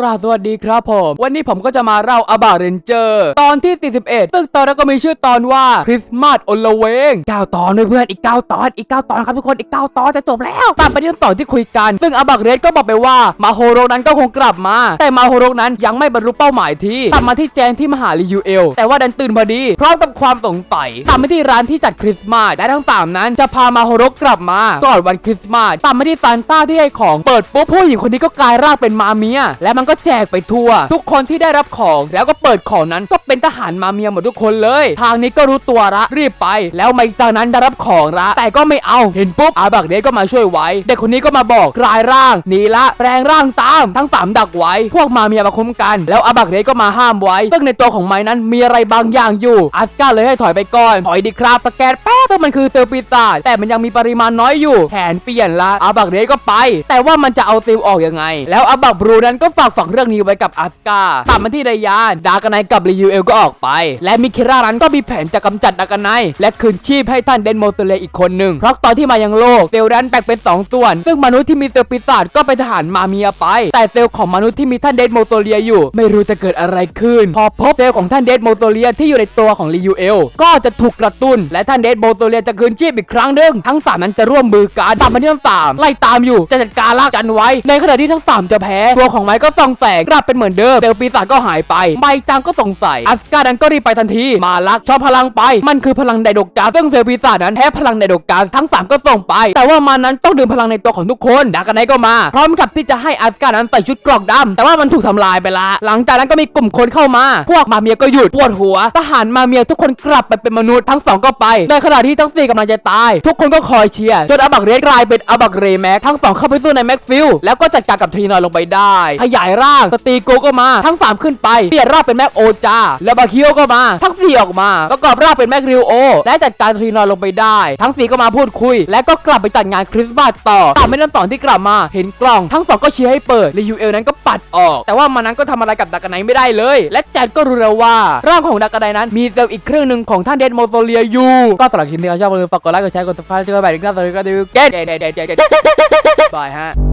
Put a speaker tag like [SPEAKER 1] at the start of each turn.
[SPEAKER 1] กราบสวัสดีครับผม วันนี้ผมก็จะมาเล่าอบาเรนเจอร์ ตอนที่ 41ซึ่งตอนนั้นก็มีชื่อตอนว่าคริสต์มาสอนละเวง9ตอนด้วยเพื่อนอีก9ตอนอีก9ตอนครับทุกคนอีก9ตอนจะจบแล้วตามไปที่ตอนที่คุยกัน ซึ่งอบักเรนก็บอกไปว่ามาโฮโรนั้นก็คงกลับมา แต่มาโฮโรนั้นยังไม่บรรลุเป้าหมายที่ตัดมาที่แจนที่มหาลิยูเอล แต่ว่าดันตื่นพอดีพร้อมกับความสงสัยตามไปที่ร้านที่จัดคริสต์มาสและทั้งสามนั้นจะพามาโฮโรกลับมาก่อนวันคริสต์มาสตามไปที่ซานต้าที่ให้ของเปิดปุ๊บผู้หญิงคนนี้ก็กลายร่างเป็นมาเมียและมันก็แจกไปทั่ว ทุกคนที่ได้รับของแล้วก็เปิดของนั้นก็เป็นทหารมาเมียหมดทุกคนเลย ทางนี้ก็รู้ตัวละรีบไป แล้วไม่จากนั้นได้รับของละแต่ก็ไม่เอาเห็นปุ๊บอาบักเดชก็มาช่วยไว้ เด็กคนนี้ก็มาบอกกลายร่างหนีละแปลงร่างตามทั้งสามดักไว้ พวกมาเมียมาคุ้มกัน แล้วอาบักเดชก็มาห้ามไว้ซึ่งในตัวของไม้นั้นมีอะไรบางอย่างอยู่อัสก้าเลยให้ถอยไปก่อนถอยดีครับสแกนแป๊บซึ่งมันคือเซลล์ปีศาแต่มันยังมีปริมาณน้อยอยู่แผนเปลี่ยนละอาบักเดชก็ไป แต่ว่ามันจะเอาซิลออกยังไง แล้วอาบักบรูนั้นก็ฝากฝังเรื่องนี้ไว้กับอัสกาตัดมาที่ไดยานดากานายกับรียูเอลก็ออกไป และมิคิรานั้นก็มีแผนจะกำจัดดากานายและคืนชีพให้ท่านเดนโมเตเลอีกคนหนึ่งเพราะตอนที่มายังโลกเซลล์นั้นแบ่งเป็นสองส่วน ซึ่งมนุษย์ที่มีเซลปีศาจก็เป็นทหารมาเมียไป แต่เซลของมนุษย์ที่มีท่านเดนโมโตเลียอยู่ ไม่รู้จะเกิดอะไรขึ้น พอพบเซลของท่านเดนโมโตเลียที่อยู่ในตัวของรียูเอลก็จะถูกกระตุ้น และท่านเดนโมโตเลียจะคืนชีพอีกครั้งหนึ่งทั้งสามนั้นจะร่วมมือกันตามมาที่ทั้งสามไล่ตามอยู่จะจัดการลากกันไว้ ในขณะที่ทั้งสามจะแพ้ตัวของไม้ก็สองแสงกลับเป็นเหมือนเดิมเซลปีศาจก็หายไปไมจังก็สงสัยอัสการ์นั้นก็รีบไปทันทีมาลักชอบพลังไป มันคือพลังไดโดกาซึ่งเซลปีศาจนั้นแพ้พลังไดโดกาทั้งสามก็ส่งไป แต่ว่ามันนั้นต้องดื่มพลังในตัวของทุกคนดากันไนก็มา พร้อมกับที่จะให้อัสการนั้นใส่ชุดเกรอกดำแต่ว่ามันถูกทำลายไปละ หลังจากนั้นก็มีกลุ่มคนเข้ามา พวกมาเมียก็หยุดปวดหัวทหารมาเมียทุกคนกลับไปเป็นมนุษย์ทั้งสองก็ไปในขณะที่ทั้งสี่กำลังจะตาย ทุกคนก็คอยเชียร์จนอาบักเรสกลายเป็นอาบักเรแม็กทั้งสองเข้าไปสู้ในแม็กฟิลแล้วก็จัดการกับทีนอยลงไปได้ขยายร่างสตีโกก็มาทั้งสามขึ้นไปเปลี่ยนร่างเป็นแม็กโอจาแล้วบาคิโอก็มา ทั้งสี่ออกมาประกอบร่างเป็นแม็กริวโอและจัดการทรีนอยลงไปได้ ทั้งสี่ก็มาพูดคุย และก็กลับไปจัดงานคริสต์มาสต่อตามไม่ทั้งสองที่กลับมาเห็นกล่องทั้งสองก็เชียร์ให้เปิดรียูเอลนั้นก็ปัดออก แต่ว่ามันนั้นก็ทำอะไรกับดักกันไนไม่ได้เลย และแจนก็รู้แล้วว่า ร่างของดักกันไนนั้น มีเซลล์อีกเครื่องหนึ่งของท่านเดนโมโซเลียอยู่ก็สำหรับคลิปนี้ก็ชอบอย่าลืมฝากกดไลค์กดแชร์กดติดตามกดติดตามกดติดตามกดติดตามกดติดตามบายฮะ